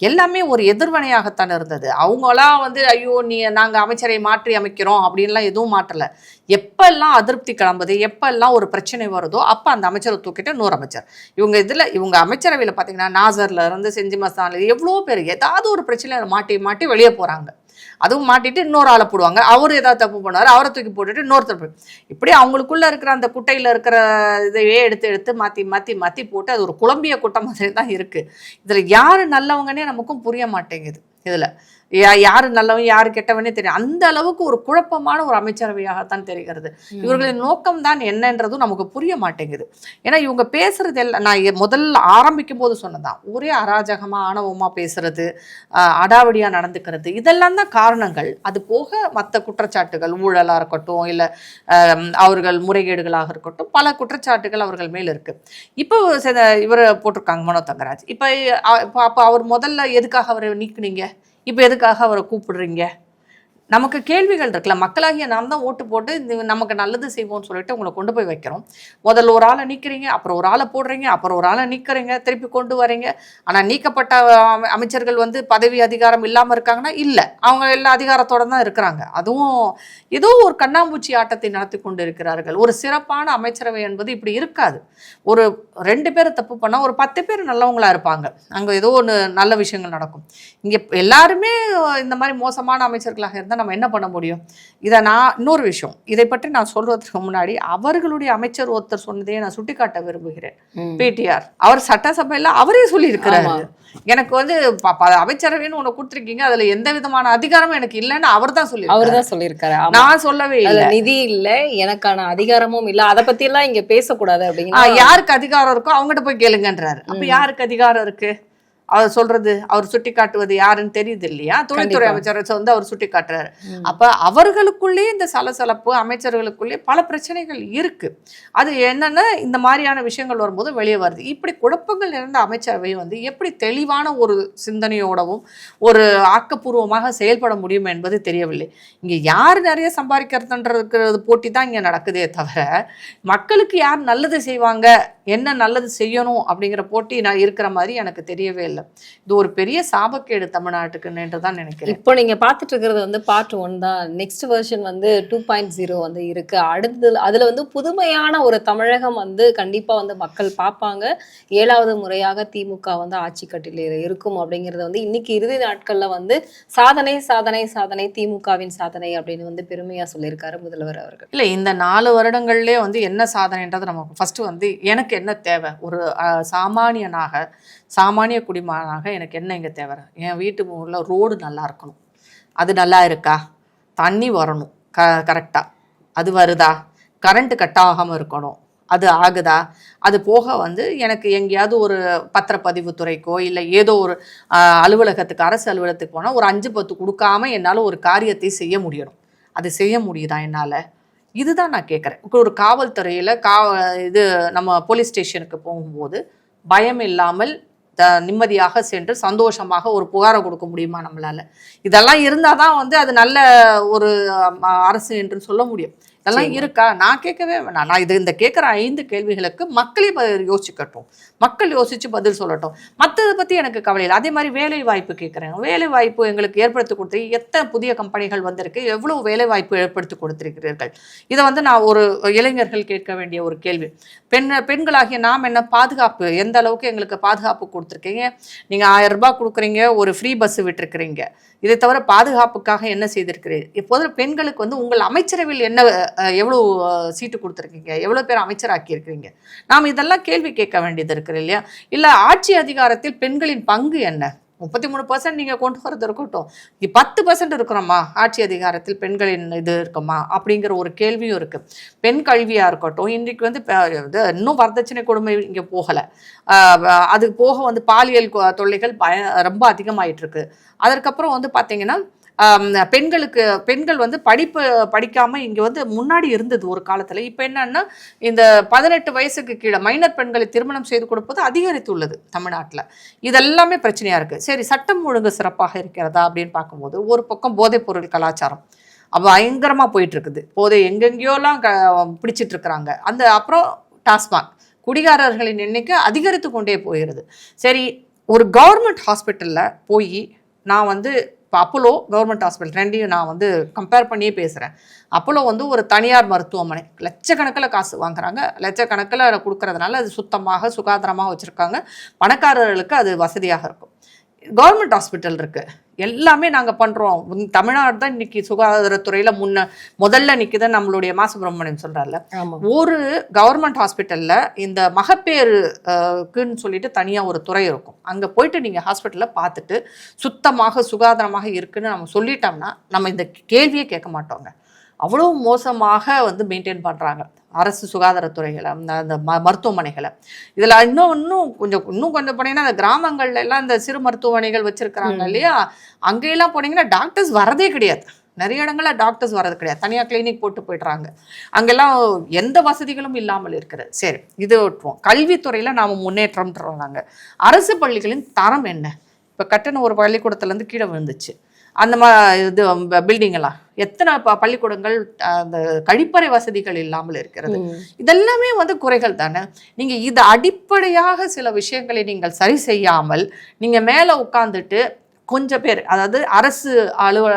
எல்லாமே ஒரு எதிர்வினையாகத்தான் இருந்தது. அவங்களா வந்து ஐயோ நீ நாங்கள் அமைச்சரை மாற்றி அமைக்கிறோம் அப்படின்லாம் எதுவும் மாற்றலை. எப்பெல்லாம் அதிருப்தி கிளம்புது எப்பெல்லாம் ஒரு பிரச்சனை வருதோ அப்போ அந்த அமைச்சரை தூக்கிட்டு நூறு அமைச்சர். இவங்க இதில் இவங்க அமைச்சரவையில் பார்த்தீங்கன்னா நாசரில் இருந்து செஞ்சி மஸ்தான்ல எவ்வளோ பேர் ஏதாவது ஒரு பிரச்சனையை மாட்டி மாட்டி வெளியே போகிறாங்க அதுவும் மாட்டிட்டு இன்னொரு ஆளை போடுவாங்க. அவர் ஏதாவது தப்பு பண்ணுவார் அவரை தூக்கி போட்டுட்டு இன்னொருத்தர் இப்படி அவங்களுக்குள்ள இருக்கிற அந்த குட்டையில் இருக்கிற இதையே எடுத்து எடுத்து மாற்றி மாற்றி மாற்றி போட்டு அது ஒரு குழம்பிய கூட்டம் மாதிரி தான் இருக்குது இதில் யார் நல்லவங்கன்னே நமக்கும் புரிய மாட்டேங்குது. இதில் யார் நல்லவன் யார் கெட்டவனே தெரியும் அந்த அளவுக்கு ஒரு குழப்பமான ஒரு அமைச்சரவையாகத்தான் தெரிகிறது. இவர்களின் நோக்கம் தான் என்னன்றதும் நமக்கு புரிய மாட்டேங்குது. ஏன்னா இவங்க பேசுறது எல்லாம் நான் முதல்ல ஆரம்பிக்கும் போது சொன்னதான் ஒரே அராஜகமா ஆணவமா பேசுறது ஆஹ் அடாவடியா நடந்துக்கிறது இதெல்லாம் தான் காரணங்கள். அது போக மற்ற குற்றச்சாட்டுகள் ஊழலா இருக்கட்டும் இல்ல அவர்கள் முறைகேடுகளாக இருக்கட்டும் பல குற்றச்சாட்டுகள் அவர்கள் மேல் இருக்கு. இப்போ இவர் போட்டிருக்காங்க மனோ தங்கராஜ். இப்போ அப்போ அவர் முதல்ல எதுக்காக அவரை நீக்குனீங்க? இப்போ எதுக்காக அவரை கூப்பிடுறீங்க? நமக்கு கேள்விகள் இருக்குல்ல மக்களாகிய நாம் தான் ஓட்டு போட்டு இந்த நமக்கு நல்லது செய்வோம்னு சொல்லிட்டு உங்களை கொண்டு போய் வைக்கிறோம். முதல்ல ஒரு ஆளை நிற்கிறீங்க அப்புறம் ஒரு ஆளை போடுறீங்க அப்புறம் ஒரு ஆளை நிற்கிறீங்க திருப்பி கொண்டு வரீங்க. ஆனால் நீக்கப்பட்ட அமைச்சர்கள் வந்து பதவி அதிகாரம் இல்லாமல் இருக்காங்கன்னா இல்லை. அவங்க எல்லா அதிகாரத்தோட தான் இருக்கிறாங்க. அதுவும் ஏதோ ஒரு கண்ணாம்பூச்சி ஆட்டத்தை நடத்தி கொண்டு இருக்கிறார்கள். ஒரு சிறப்பான அமைச்சரவை என்பது இப்படி இருக்காது. ஒரு ரெண்டு பேர் தப்பு பண்ணால் ஒரு பத்து பேர் நல்லவங்களா இருப்பாங்க. அங்கே ஏதோ ஒன்று நல்ல விஷயங்கள் நடக்கும். இங்கே எல்லாருமே இந்த மாதிரி மோசமான அமைச்சர்களாக இருந்தால் நம்ம என்ன பண்ண முடியும்? இதை நான் இன்னொரு விஷயம். இதை பற்றி நான் சொல்றதுக்கு முன்னாடி அவர்களுடைய அமைச்சர் ஒருத்தர் சொன்னதையே நான் சுட்டிக்காட்ட விரும்புகிறேன். பிடிஆர் அவர் சட்டசபையில் அவரே சொல்லியிருக்கிறாரு. எனக்கு வந்து அமைச்சரவைன்னு ஒன்று கொடுத்துருக்கீங்க. அதுல எந்த விதமான அதிகாரமும் எனக்கு இல்லைன்னு அவர் தான் சொல்லி அவர் தான் சொல்லியிருக்காரு. நான் சொல்லவே இல்லை. நிதி இல்ல எனக்கான அதிகாரமும் இல்ல. அத பத்தி எல்லாம் இங்க பேசக்கூடாது ஆ, அப்படிங்கிற யாருக்கு அதிகாரம் இருக்கோ அவங்ககிட்ட போய் கேளுங்கன்றாரு. அப்ப யாருக்கு அதிகாரம் இருக்கு? அவர் சொல்றது அவர் சுட்டி காட்டுவது யாருன்னு தெரியுது இல்லையா தொழில்துறை. அமைச்சர் வந்து அவர் சுட்டி காட்டுறாரு. அப்ப அவர்களுக்குள்ளே இந்த சலசலப்பு அமைச்சர்களுக்குள்ளே பல பிரச்சனைகள் இருக்கு. அது என்னன்னா இந்த மாதிரியான விஷயங்கள் வரும்போது வெளியே வருது. இப்படி குழப்பங்கள் நிறைந்த அமைச்சரவை வந்து எப்படி தெளிவான ஒரு சிந்தனையோடவும் ஒரு ஆக்கப்பூர்வமாக செயல்பட முடியும் என்பது தெரியவில்லை. இங்க யார் நிறைய சம்பாதிக்கிறதுன்றது போட்டி தான் இங்க நடக்குதே தவிர மக்களுக்கு யார் நல்லது செய்வாங்க என்ன நல்லது செய்யணும் அப்படிங்கிற போட்டி நான் இருக்கிற மாதிரி எனக்கு தெரியவே இல்லை. இது ஒரு பெரிய சாபக்கேடு தமிழ்நாட்டுக்குன்னு தான் நினைக்கிறேன். இப்போ நீங்க பாத்துட்டு இருக்கிறது வந்து பார்ட் ஒன் தான். நெக்ஸ்ட் வெர்ஷன் வந்து டூ பாயிண்ட் ஜீரோ வந்து இருக்கு. அடுத்து அதுல வந்து புதுமையான ஒரு தமிழகம் வந்து கண்டிப்பா வந்து மக்கள் பார்ப்பாங்க. ஏழாவது முறையாக திமுக வந்து ஆட்சி கட்டில இருக்கும் அப்படிங்கறது வந்து இன்னைக்கு இறுதி நாட்கள்ல வந்து சாதனை சாதனை சாதனை திமுகவின் சாதனை அப்படின்னு வந்து பெருமையா சொல்லியிருக்காரு முதல்வர் அவர்கள். இல்லை இந்த நாலு வருடங்கள்லேயே வந்து என்ன சாதனைன்றது நமக்கு ஃபர்ஸ்ட் வந்து எனக்கு என்ன தேவை? ஒரு சாமானியனாக சாமானிய குடிமகனாக எனக்கு என்ன இங்கே தேவை? என் வீட்டு உள்ள ரோடு நல்லா இருக்கணும். அது நல்லா இருக்கா? தண்ணி வரணும். க கரெக்டாக அது வருதா? கரண்ட்டு கட் ஆகாமல் இருக்கணும். அது ஆகுதா? அது போக வந்து எனக்கு எங்கேயாவது ஒரு பத்திரப்பதிவு துறைக்கோ இல்லை ஏதோ ஒரு அலுவலகத்துக்கு அரசு அலுவலகத்துக்கு போனால் ஒரு அஞ்சு பத்து கொடுக்காம என்னால் ஒரு காரியத்தை செய்ய முடியணும். அது செய்ய முடியுதா என்னால்? இதுதான் நான் கேட்குறேன் ஒரு காவல்துறையில் கா இது நம்ம போலீஸ் ஸ்டேஷனுக்கு போகும்போது பயம் இல்லாமல் த நிம்மதியாக சென்று சந்தோஷமாக ஒரு புகாரை கொடுக்க முடியுமா நம்மளால? இதெல்லாம் இருந்தால் தான் வந்து அது நல்ல ஒரு அரசு என்று சொல்ல முடியும். இதெல்லாம். இருக்கா? நான் கேட்கவே வேணாம். நான் இது இந்த கேட்குற ஐந்து கேள்விகளுக்கு மக்களே யோசிக்கட்டும். மக்கள் யோசிச்சு பதில் சொல்லட்டும். மற்றதை பற்றி எனக்கு கவலை இல்லை. அதே மாதிரி வேலை வாய்ப்பு கேட்குறேன். வேலை வாய்ப்பு எங்களுக்கு ஏற்படுத்தி கொடுத்து எத்தனை புதிய கம்பெனிகள் வந்திருக்கு எவ்வளோ வேலை வாய்ப்பு ஏற்படுத்தி கொடுத்திருக்கிறீர்கள்? இதை வந்து நான் ஒரு இளைஞர்கள் கேட்க வேண்டிய ஒரு கேள்வி. பெண் பெண்களாகிய நாம் என்ன பாதுகாப்பு எந்த அளவுக்கு எங்களுக்கு பாதுகாப்பு கொடுத்துருக்கீங்க? நீங்கள் ஆயிரம் ரூபாய் கொடுக்குறீங்க ஒரு ஃப்ரீ பஸ் விட்டுருக்கிறீங்க. இதை தவிர பாதுகாப்புக்காக என்ன செய்திருக்கிறீர்கள்? இப்போது பெண்களுக்கு வந்து உங்கள் அமைச்சரவையில் என்ன எவ்வளோ சீட்டு கொடுத்துருக்கீங்க? எவ்வளோ பேர் அமைச்சராக்கி இருக்கிறீங்க நாம் இதெல்லாம் கேள்வி கேட்க வேண்டியது இருக்குது இல்லையா? இல்லை ஆட்சி அதிகாரத்தில் பெண்களின் பங்கு என்ன? முப்பத்தி மூணு பர்சன்ட் நீங்கள் கொண்டு வரது இருக்கட்டும். இங்கே பத்து பர்சன்ட் இருக்கிறோமா? ஆட்சி அதிகாரத்தில் பெண்களின் இது இருக்குமா? அப்படிங்கிற ஒரு கேள்வியும் இருக்குது பெண் கல்வியாக இருக்கட்டும் இன்றைக்கு வந்து இது இன்னும் வரதட்சணை கொடுமை இங்கே போகலை. அது போக வந்து பாலியல் தொல்லைகள் பய ரொம்ப அதிகமாயிட்டு இருக்கு அதற்கப்புறம் வந்து பார்த்தீங்கன்னா பெண்களுக்கு பெண்கள் வந்து படிப்பு படிக்காமல் இங்கே வந்து முன்னாடி இருந்தது ஒரு காலத்தில். இப்போ என்னன்னா இந்த பதினெட்டு வயசுக்கு கீழே மைனர் பெண்களை திருமணம் செய்து கொடுப்பது அதிகரித்துள்ளது தமிழ்நாட்டில். இதெல்லாமே பிரச்சனையாக இருக்குது சரி சட்டம் ஒழுங்கு சிறப்பாக இருக்கிறதா அப்படின்னு பார்க்கும்போது ஒரு பக்கம் போதைப்பொருள் கலாச்சாரம். அப்போ போயிட்டுருக்குது. போதை எங்கெங்கேயோலாம் க பிடிச்சிட்டு இருக்கிறாங்க அந்த அப்புறம் டாஸ்மாக். குடிகாரர்களின் எண்ணிக்கை அதிகரித்து கொண்டே போயிடுது சரி ஒரு கவர்மெண்ட் ஹாஸ்பிட்டலில் போய் நான் வந்து இப்போ அப்போலோ கவர்மெண்ட் ஹாஸ்பிட்டல் ரெண்டையும் நான் வந்து கம்பேர் பண்ணியே பேசுகிறேன் அப்போலோ வந்து ஒரு தனியார் மருத்துவமனை. லட்சக்கணக்கில் காசு வாங்குறாங்க. லட்சக்கணக்கில் கொடுக்கறதுனால அது சுத்தமாக சுகாதாரமாக வச்சுருக்காங்க. பணக்காரர்களுக்கு அது வசதியாக இருக்கும். கவர்மெண்ட் ஹாஸ்பிட்டல் இருக்குது எல்லாமே நாங்கள் பண்ணுறோம் தமிழ்நாடு தான் இன்னைக்கு சுகாதாரத்துறையில் முன்ன முதல்ல நிற்குதுன்னு நம்மளுடைய மா. சுப்பிரமணியம் சொல்கிறார்ல ஒரு கவர்மெண்ட் ஹாஸ்பிட்டலில் இந்த மகப்பேறுக்குன்னு சொல்லிட்டு தனியாக ஒரு துறை இருக்கும். அங்கே போயிட்டு நீங்கள் ஹாஸ்பிட்டலில் பார்த்துட்டு சுத்தமாக சுகாதாரமாக இருக்குன்னு நம்ம சொல்லிட்டோம்னா நம்ம இந்த கேள்வியே கேட்க மாட்டோங்க. அவ்வளோ மோசமாக வந்து மெயின்டைன் பண்ணுறாங்க அரசு சுகாதாரத்துறைகளை அந்த ம மருத்துவமனைகளை. இதில் இன்னும் இன்னும் கொஞ்சம் இன்னும் கொஞ்சம் போனீங்கன்னா அந்த கிராமங்கள்ல எல்லாம் இந்த சிறு மருத்துவமனைகள் வச்சுருக்கிறாங்க இல்லையா? அங்கெல்லாம் போனீங்கன்னா டாக்டர்ஸ் வரதே கிடையாது. நிறைய இடங்கள்ல டாக்டர்ஸ் வரது கிடையாது. தனியாக கிளினிக் போட்டு போயிடுறாங்க. அங்கெல்லாம் எந்த வசதிகளும் இல்லாமல் இருக்கிறது சரி இது விட்டுருவோம். கல்வித்துறையில் நாம் முன்னேற்றம்ன்றோம் நாங்கள் அரசு பள்ளிகளின் தரம் என்ன? இப்போ கட்டணம் ஒரு பள்ளிக்கூடத்துலேருந்து கீழே விழுந்துச்சு. அந்த மா இது பில்டிங் எல்லாம். எத்தனை ப பள்ளிக்கூடங்கள் அந்த கழிப்பறை வசதிகள் இல்லாமல் இருக்கிறது. இதெல்லாமே வந்து குறைகள் தானே? நீங்க இது அடிப்படையாக சில விஷயங்களை நீங்கள் சரி செய்யாமல் நீங்க மேல உட்கார்ந்துட்டு கொஞ்சம் பேர் அதாவது அரசு அலுவல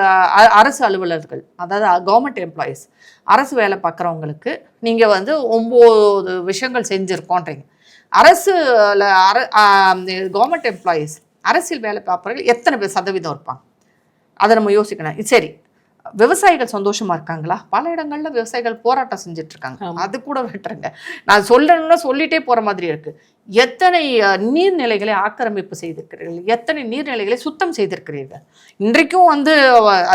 அரசு அலுவலர்கள் அதாவது கவர்மெண்ட் எம்ப்ளாயீஸ் அரசு வேலை பார்க்குறவங்களுக்கு நீங்க வந்து ஒம்பது விஷயங்கள் செஞ்சுருக்கோன்றீங்க. அரசு அர கவர்மெண்ட் எம்ப்ளாயீஸ் அரசியல் வேலை பார்ப்பவர்கள் எத்தனை பேர் சதவீதம் இருப்பாங்க? அதை நம்ம யோசிக்கணும். சரி விவசாயிகள் சந்தோஷமா இருக்காங்களா? பல இடங்கள்ல விவசாயிகள் போராட்டம் செஞ்சுட்டு இருக்காங்க. அது கூட விட்டுருங்க நான் சொல்லணும்னா சொல்லிட்டே போற மாதிரி இருக்கு. எத்தனை நீர்நிலைகளை ஆக்கிரமிப்பு செய்திருக்கிறீர்கள்? எத்தனை நீர்நிலைகளை சுத்தம் செய்திருக்கிறீர்கள்? இன்றைக்கும் வந்து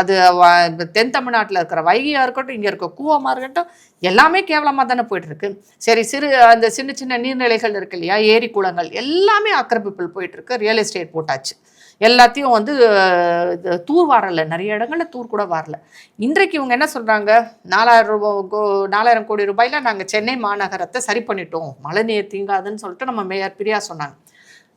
அது தென் தமிழ்நாட்டில் இருக்கிற வைகையா இருக்கட்டும் இங்க இருக்க கூவமா இருக்கட்டும் எல்லாமே கேவலமா தானே போயிட்டு இருக்கு சரி சிறு அந்த சின்ன சின்ன நீர்நிலைகள் இருக்கு இல்லையா? ஏரி குளங்கள் எல்லாமே ஆக்கிரமிப்பில் போயிட்டு இருக்கு ரியல் எஸ்டேட் போட்டாச்சு. எல்லாத்தையும் வந்து தூர் வாரல. நிறைய இடங்கள்ல தூர் கூட வரல. இன்றைக்கு இவங்க என்ன சொல்றாங்க? நாலாயிரம் ரூபாய் கோ- நாலாயிரம் கோடி ரூபாயில நாங்க சென்னை மாநகரத்தை சரி பண்ணிட்டோம். மழை நீர் தீங்காதுன்னு சொல்லிட்டு நம்ம மேயர் பிரியா சொன்னாங்க.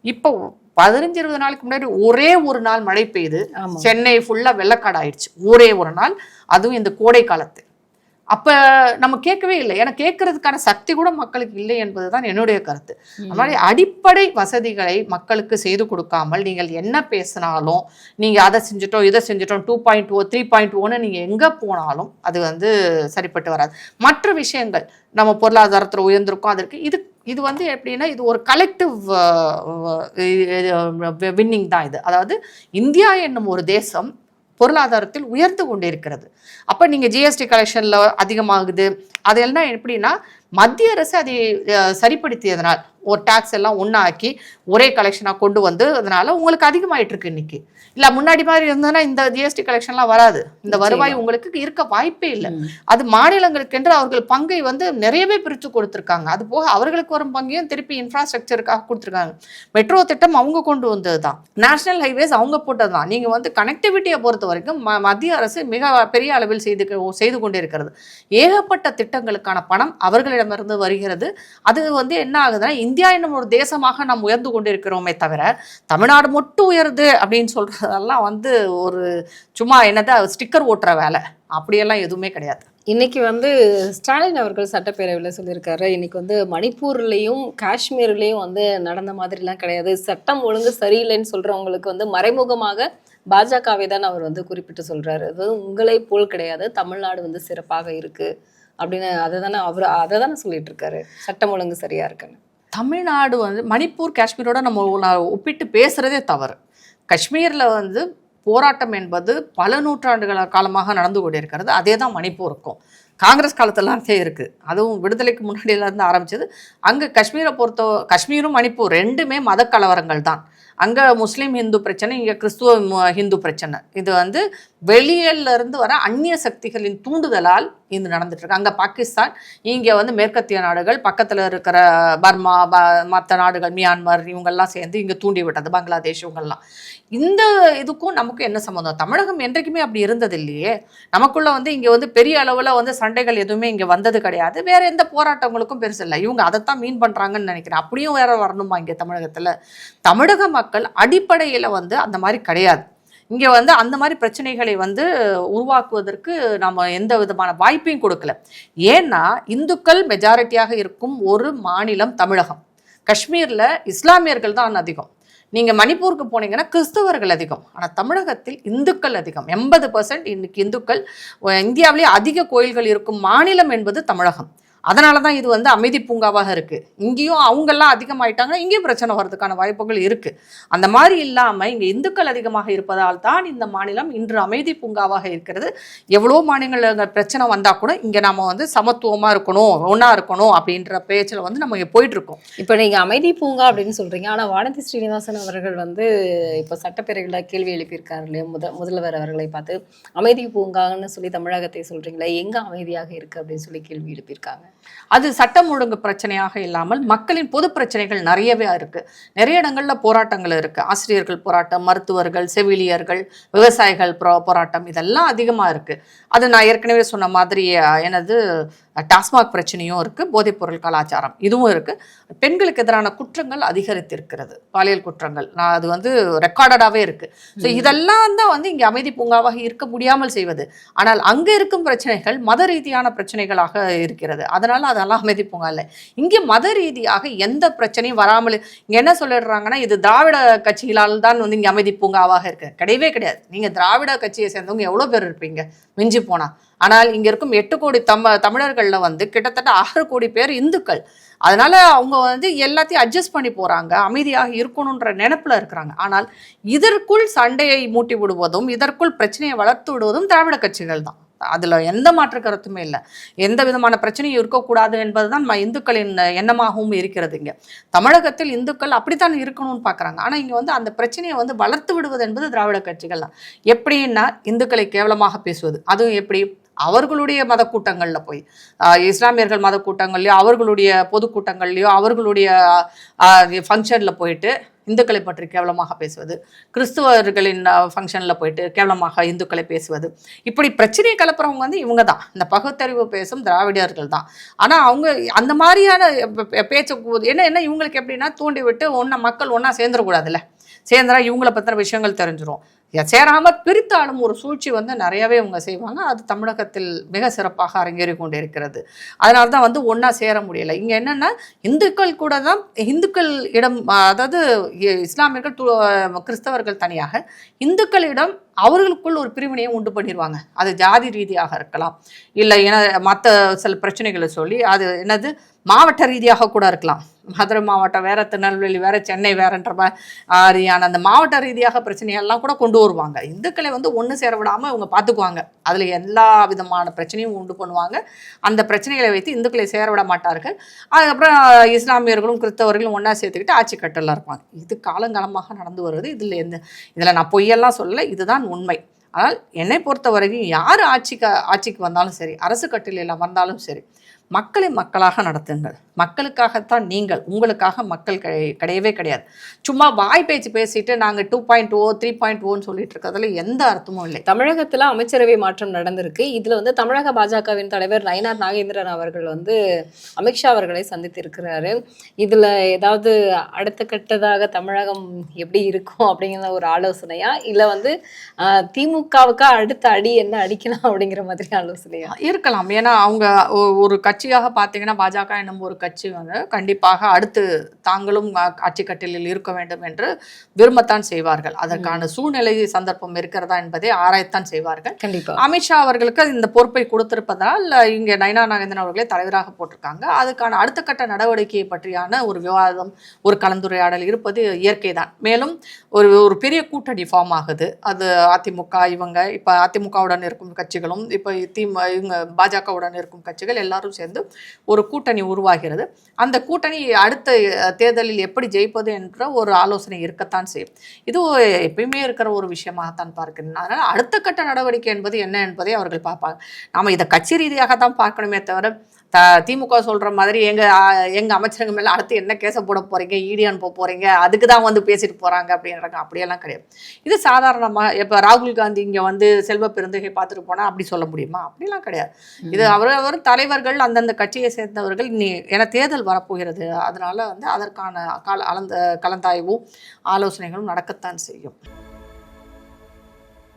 இப்போ பதினஞ்சு இருபது நாளைக்கு முன்னாடி ஒரே ஒரு நாள் மழை பெய்யுது சென்னை ஃபுல்லா வெள்ளக்காடு ஆயிடுச்சு. ஒரே ஒரு நாள் அதுவும் இந்த கோடை காலத்து. அப்ப நம்ம கேட்கவே இல்லை. ஏன்னா கேட்கறதுக்கான சக்தி கூட மக்களுக்கு இல்லை என்பதுதான் என்னுடைய கருத்து. அந்த மாதிரி அடிப்படை வசதிகளை மக்களுக்கு செய்து கொடுக்காமல் நீங்கள் என்ன பேசினாலும் நீங்க அதை செஞ்சுட்டோம் இதை செஞ்சுட்டோம் two point O three point ஓன்னு நீங்க எங்க போனாலும் அது வந்து சரிப்பட்டு வராது. மற்ற விஷயங்கள் நம்ம பொருளாதாரத்தில் உயர்ந்திருக்கோம் அதற்கு இது இது வந்து எப்படின்னா இது ஒரு கலெக்டிவ் வின்னிங் தான் இது. அதாவது இந்தியா என்னும் ஒரு தேசம் பொருளாதாரத்தில் உயர்ந்து கொண்டிருக்கிறது. அப்போ நீங்கள் ஜிஎஸ்டி கலெக்ஷனில் அதிகமாகுது. அதெல்லாம் எப்படின்னா மத்திய அரசு அதை சரிப்படுத்தியதனால் ஒரு டாக்ஸ் எல்லாம் ஒன்றாக்கி ஒரே கலெக்ஷனாக கொண்டு வந்து அதனால உங்களுக்கு அதிகமாயிட்டு இருக்கு இன்னைக்கு. இல்லை முன்னாடி மாதிரி இருந்ததுன்னா இந்த ஜிஎஸ்டி கலெக்ஷன்லாம் வராது. இந்த வருவாய் உங்களுக்கு இருக்க வாய்ப்பே இல்லை. அது மாநிலங்களுக்கென்று அவர்கள் பங்கை வந்து நிறையவே பிரித்து கொடுத்துருக்காங்க. அது போக அவர்களுக்கு வரும் பங்கையும் திருப்பி இன்ஃப்ராஸ்ட்ரக்சருக்காக கொடுத்துருக்காங்க. மெட்ரோ திட்டம் அவங்க கொண்டு வந்தது தான் நேஷனல் ஹைவேஸ் அவங்க போட்டது தான் நீங்கள் வந்து கனெக்டிவிட்டியை பொறுத்த வரைக்கும் ம மத்திய அரசு மிக பெரிய அளவில் செய்து செய்து கொண்டிருக்கிறது. ஏகப்பட்ட திட்டங்களுக்கான பணம் அவர்களிடமிருந்து வருகிறது. அது வந்து என்ன ஆகுதுன்னா இந்தியா என்னும் ஒரு தேசமாக நாம் உயர்ந்து கொண்டிருக்கிறோமே தவிர தமிழ்நாடு மட்டும் உயருது அப்படின்னு சொல்கிறதெல்லாம் வந்து ஒரு சும்மா என்னது ஸ்டிக்கர் ஓட்டுற வேலை. அப்படியெல்லாம் எதுவுமே கிடையாது. இன்னைக்கு வந்து ஸ்டாலின் அவர்கள் சட்டப்பேரவையில் சொல்லியிருக்காரு. இன்னைக்கு வந்து மணிப்பூர்லேயும் காஷ்மீர்லேயும் வந்து நடந்த மாதிரிலாம் கிடையாது. சட்டம் ஒழுங்கு சரியில்லைன்னு சொல்கிறவங்களுக்கு வந்து மறைமுகமாக பாஜகவை தான் அவர் வந்து குறிப்பிட்டு சொல்கிறாரு அது உங்களை போல் கிடையாது. தமிழ்நாடு வந்து சிறப்பாக இருக்குது அப்படின்னு அதை தானே அவர் அதை தானே சொல்லிட்டு இருக்காரு சட்டம் ஒழுங்கு சரியா இருக்குன்னு. தமிழ்நாடு வந்து மணிப்பூர் காஷ்மீரோட நம்ம ஒப்பிட்டு பேசுறதே தவறு. காஷ்மீரில் வந்து போராட்டம் என்பது பல நூற்றாண்டுகள காலமாக நடந்து கொண்டிருக்கிறது. அதே தான் மணிப்பூருக்கும். காங்கிரஸ் காலத்துலாந்தே இருக்குது அதுவும் விடுதலைக்கு முன்னாடியிலேருந்து ஆரம்பிச்சது. அங்கே காஷ்மீரை பொறுத்த காஷ்மீரும் மணிப்பூர் ரெண்டுமே மத கலவரங்கள் தான். அங்கே முஸ்லீம் ஹிந்து பிரச்சனை இங்கே கிறிஸ்துவ ஹிந்து பிரச்சனை. இது வந்து வெளியில இருந்து வர அந்நிய சக்திகளின் தூண்டுதலால் இது நடந்துட்டு இருக்கு. அங்கே பாகிஸ்தான் இங்கே வந்து மேற்கத்திய நாடுகள் பக்கத்தில் இருக்கிற பர்மா மற்ற நாடுகள் மியான்மர் இவங்கெல்லாம் சேர்ந்து இங்கே தூண்டி விட்டது பங்களாதேஷ் இவங்கெல்லாம். இந்த இதுக்கும் நமக்கு என்ன சம்மந்தம் தமிழகம் என்றைக்குமே அப்படி இருந்தது இல்லையே. நமக்குள்ளே வந்து இங்கே வந்து பெரிய அளவில் வந்து சண்டைகள் எதுவுமே இங்கே வந்தது கிடையாது. வேறு எந்த போராட்டங்களுக்கும் பெருசு இல்லை. இவங்க அதைத்தான் மீன் பண்ணுறாங்கன்னு நினைக்கிறேன். அப்படியும் வேற வரணுமா இங்கே தமிழகத்தில்? தமிழக மக்கள் அடிப்படையில் வந்து அந்த மாதிரி கிடையாது. இங்கே வந்து அந்த மாதிரி பிரச்சனைகளை வந்து உருவாக்குவதற்கு நம்ம எந்த விதமான வாய்ப்பையும் கொடுக்கல. ஏன்னா இந்துக்கள் மெஜாரிட்டியாக இருக்கும் ஒரு மாநிலம் தமிழகம். காஷ்மீரில் இஸ்லாமியர்கள் தான் அதிகம். நீங்கள் மணிப்பூருக்கு போனீங்கன்னா கிறிஸ்தவர்கள் அதிகம். ஆனால் தமிழகத்தில் இந்துக்கள் அதிகம். எண்பது பர்சன்ட் இன்னைக்கு இந்துக்கள் இந்தியாவிலேயே அதிக கோயில்கள் இருக்கும் மாநிலம் என்பது தமிழகம். அதனால தான் இது வந்து அமைதி பூங்காவாக இருக்குது இங்கேயும் அவங்கெல்லாம் அதிகமாயிட்டாங்கன்னா இங்கேயும் பிரச்சனை வர்றதுக்கான வாய்ப்புகள் இருக்குது அந்த மாதிரி இல்லாமல் இங்கே இந்துக்கள் அதிகமாக இருப்பதால் தான் இந்த மாநிலம் இன்று அமைதி பூங்காவாக இருக்கிறது. எவ்வளோ மாநிலங்கள் பிரச்சனை வந்தால் கூட இங்கே நம்ம வந்து சமத்துவமாக இருக்கணும் ஒன்றா இருக்கணும் அப்படின்ற பேச்சில் வந்து நம்ம இங்கே போயிட்டுருக்கோம். இப்போ நீங்கள் அமைதி பூங்கா அப்படின்னு சொல்கிறீங்க ஆனால் வானதி ஸ்ரீனிவாசன் அவர்கள் வந்து இப்போ சட்டப்பேரவையில் கேள்வி எழுப்பியிருக்காரு இல்லையா? முத முதல்வர் அவர்களை பார்த்து அமைதி பூங்கான்னு சொல்லி தமிழகத்தை சொல்கிறீங்களே எங்கே அமைதியாக இருக்கு அப்படின்னு சொல்லி கேள்வி எழுப்பியிருக்காங்க. அது சட்டம் ஒழுங்கு பிரச்சனையாக இல்லாமல் மக்களின் பொது பிரச்சனைகள் நிறையவே இருக்கு. நிறைய இடங்கள்ல போராட்டங்கள் இருக்கு. ஆசிரியர்கள் போராட்டம் மருத்துவர்கள் செவிலியர்கள் விவசாயிகள் போராட்டம் இதெல்லாம் அதிகமா இருக்கு. அது நான் ஏற்கனவே சொன்ன மாதிரி எனது டாஸ்மாக் பிரச்சனையும் இருக்கு போதைப்பொருள் கலாச்சாரம் இதுவும் இருக்கு. பெண்களுக்கு எதிரான குற்றங்கள் அதிகரித்திருக்கிறது பாலியல் குற்றங்கள். நான் அது வந்து ரெக்கார்டடாகவே இருக்கு. ஸோ இதெல்லாம் தான் வந்து இங்கே அமைதி பூங்காவாக இருக்க முடியாமல் செய்வது. ஆனால் அங்கே இருக்கும் பிரச்சனைகள் மத ரீதியான பிரச்சனைகளாக இருக்கிறது. அதனால அதெல்லாம் அமைதி பூங்கா இல்லை. இங்கே மத ரீதியாக எந்த பிரச்சனையும் வராமல் இங்கே என்ன சொல்லிடுறாங்கன்னா இது திராவிட கட்சிகளால் தான் வந்து இங்கே அமைதி பூங்காவாக இருக்கு. கிடையவே கிடையாது. நீங்கள் திராவிட கட்சியை சேர்ந்தவங்க எவ்வளோ பேர் இருப்பீங்க? மிஞ்சி போனா. ஆனால் இங்கே இருக்கும் எட்டு கோடி தம் தமிழர்களில் வந்து கிட்டத்தட்ட ஆறு கோடி பேர் இந்துக்கள். அதனால அவங்க வந்து எல்லாத்தையும் அட்ஜஸ்ட் பண்ணி போறாங்க. அமைதியாக இருக்கணுன்ற நினைப்புல இருக்கிறாங்க. ஆனால் இதற்குள் சண்டையை மூட்டி விடுவதும் இதற்குள் பிரச்சனையை வளர்த்து விடுவதும் திராவிட கட்சிகள் தான். அதில் எந்த மாற்று கருத்துமே இல்லை. எந்த விதமான பிரச்சனையும் இருக்கக்கூடாது என்பதுதான் ம- இந்துக்களின் எண்ணமாகவும் இருக்கிறது இங்கே. தமிழகத்தில் இந்துக்கள் அப்படித்தான் இருக்கணும்னு பார்க்குறாங்க ஆனால் இங்கே வந்து அந்த பிரச்சனையை வந்து வளர்த்து விடுவது என்பது திராவிட கட்சிகள் தான். எப்படின்னா இந்துக்களை கேவலமாக பேசுவது. அதுவும் எப்படி? அவர்களுடைய மத கூட்டங்களில் போய் இஸ்லாமியர்கள் மத கூட்டங்கள்லையோ அவர்களுடைய பொதுக்கூட்டங்கள்லையோ அவர்களுடைய ஃபங்க்ஷனில் போயிட்டு இந்துக்களை பற்றி கேவலமாக பேசுவது கிறிஸ்துவர்களின் ஃபங்க்ஷனில் போயிட்டு கேவலமாக இந்துக்களை பேசுவது இப்படி பிரச்சனையை கலப்புறவங்க வந்து இவங்க தான். இந்த பகுத்தறிவு பேசும் திராவிடர்கள் தான். ஆனால் அவங்க அந்த மாதிரியான பேச்சு பேச்ச என்ன என்ன இவங்களுக்கு எப்படின்னா தூண்டி விட்டு ஒன்றா மக்கள் ஒன்றா சேர்ந்துடக்கூடாதுல்ல சேர்ந்தா இவங்கள பற்றின விஷயங்கள் தெரிஞ்சிடும் சேராமல் சேராம பிரித்தாலும் ஒரு சூழ்ச்சி வந்து நிறையவே இவங்க செய்வாங்க. அது தமிழகத்தில் மிக சிறப்பாக அரங்கேறி கொண்டு இருக்கிறது அதனால தான் வந்து ஒன்றா சேர முடியலை. இங்கே என்னென்னா இந்துக்கள் கூட தான் இந்துக்கள் இடம் அதாவது இ- இஸ்லாமியர்கள் து- கிறிஸ்தவர்கள் தனியாக இந்துக்களிடம் அவர்களுக்குள் ஒரு பிரிவினையை உண்டு பண்ணிடுவாங்க அது ஜாதி ரீதியாக இருக்கலாம். இல்லை என மற்ற சில பிரச்சனைகளை சொல்லி அது என்னது? மாவட்ட ரீதியாக கூட இருக்கலாம். மதுரை மாவட்டம் வேற திருநெல்வேலி வேற சென்னை வேறன்ற மாதிரியான அந்த மாவட்ட ரீதியாக பிரச்சனையெல்லாம் கூட கொண்டு வருவாங்க. இந்துக்களை வந்து ஒன்று சேர விடாமல் இவங்க பார்த்துக்குவாங்க அதில் எல்லா விதமான பிரச்சனையும் உண்டு பண்ணுவாங்க. அந்த பிரச்சனைகளை வைத்து இந்துக்களை சேர விட மாட்டார்கள். அதுக்கப்புறம் இஸ்லாமியர்களும் கிறிஸ்தவர்களும் ஒன்றா சேர்த்துக்கிட்டு ஆட்சி கட்டலாம் இருப்பாங்க. இது காலங்காலமாக நடந்து வருது. இதில் எந்த இதில் நான் பொய்யெல்லாம் சொல்லலை. இதுதான் உண்மை. ஆனால் என்னை பொறுத்த வரைக்கும் யார் ஆட்சிக்கு ஆட்சிக்கு வந்தாலும் சரி அரசு கட்டிலில் அமர்ந்தாலும் சரி மக்களை மக்களாக நடத்துங்கள். மக்களுக்காகத்தான் நீங்கள் உங்களுக்காக மக்கள் கிடை- கிடையவே கிடையாது. சும்மா வாய் பேச்சு பேசிட்டு நாங்கள் two point O three point ஓன்னு சொல்லிட்டு இருக்கிறதுல எந்த அர்த்தமும் இல்லை. தமிழகத்துல அமைச்சரவை மாற்றம் நடந்திருக்கு. இதுல வந்து தமிழக பாஜகவின் தலைவர் நயினார் நாகேந்திரன் அவர்கள் வந்து அமித்ஷா அவர்களை சந்தித்திருக்கிறாரு. இதுல ஏதாவது அடுத்த கட்டதாக தமிழகம் எப்படி இருக்கும் அப்படிங்கிற ஒரு ஆலோசனையா? இல்ல வந்து திமுகவுக்கு அடுத்த அடி என்ன அடிக்கலாம் அப்படிங்கிற மாதிரி ஆலோசனையா? இருக்கலாம். ஏன்னா அவங்க ஒரு கட்சி கட்சியாக பார்த்தீங்கன்னா பாஜக என்னும் ஒரு கட்சி வந்து கண்டிப்பாக அடுத்து தாங்களும் ஆட்சி கட்டிலில் இருக்க வேண்டும் என்று விரும்பத்தான் செய்வார்கள். அதற்கான சூழ்நிலை சந்தர்ப்பம் இருக்கிறதா என்பதை ஆராயத்தான் செய்வார்கள். கண்டிப்பா. அமித்ஷா அவர்களுக்கு இந்த பொறுப்பை கொடுத்திருப்பதால் இங்கே நயனா நாகேந்திரன் அவர்களே தலைவராக போட்டிருக்காங்க. அதுக்கான அடுத்த கட்ட நடவடிக்கையை பற்றியான ஒரு விவாதம் ஒரு கலந்துரையாடல் இருப்பது இயற்கை தான் மேலும் ஒரு ஒரு பெரிய கூட்டணி ஃபார்ம் ஆகுது. அது அதிமுக இவங்க இப்போ அதிமுகவுடன் இருக்கும் கட்சிகளும் இப்போ திமு இவங்க பாஜகவுடன் இருக்கும் கட்சிகள் எல்லாரும் சேர்ந்து ஒரு கூட்டணி உருவாகிறது. அந்த கூட்டணி அடுத்த தேர்தலில் எப்படி ஜெயிப்பது என்ற ஒரு ஆலோசனை இருக்கத்தான் செய்யும். இது எப்பயுமே இருக்கிற ஒரு விஷயமாகத்தான் பார்க்கிறேன். அதனால் அடுத்த கட்ட நடவடிக்கை என்பது என்ன என்பதை அவர்கள் பார்ப்பாங்க. நாம இதை கட்சி ரீதியாக தான் பார்க்கணுமே தவிர த திமுக சொல்ற மாதிரி எங்க ஆ, எங்க அமைச்சருங்க மேல அடுத்து என்ன கேஸ போட போறீங்க? இடி அனுப்ப போறீங்க? அதுக்கு தான் வந்து பேசிட்டு போறாங்க அப்படின்றாங்க. அப்படியெல்லாம் கிடையாது. இது சாதாரணமா இப்ப ராகுல் காந்தி இங்க வந்து செல்வ பெருந்தகை பார்த்துட்டு போனா அப்படி சொல்ல முடியுமா? அப்படிலாம் கிடையாது. இது அவர் அவர் தலைவர்கள் அந்தந்த கட்சியை சேர்ந்தவர்கள் நீ என தேர்தல் வரப்போகிறது. அதனால வந்து அதற்கான கால அளந்த கலந்தாய்வும் ஆலோசனைகளும் நடக்கத்தான் செய்யும்.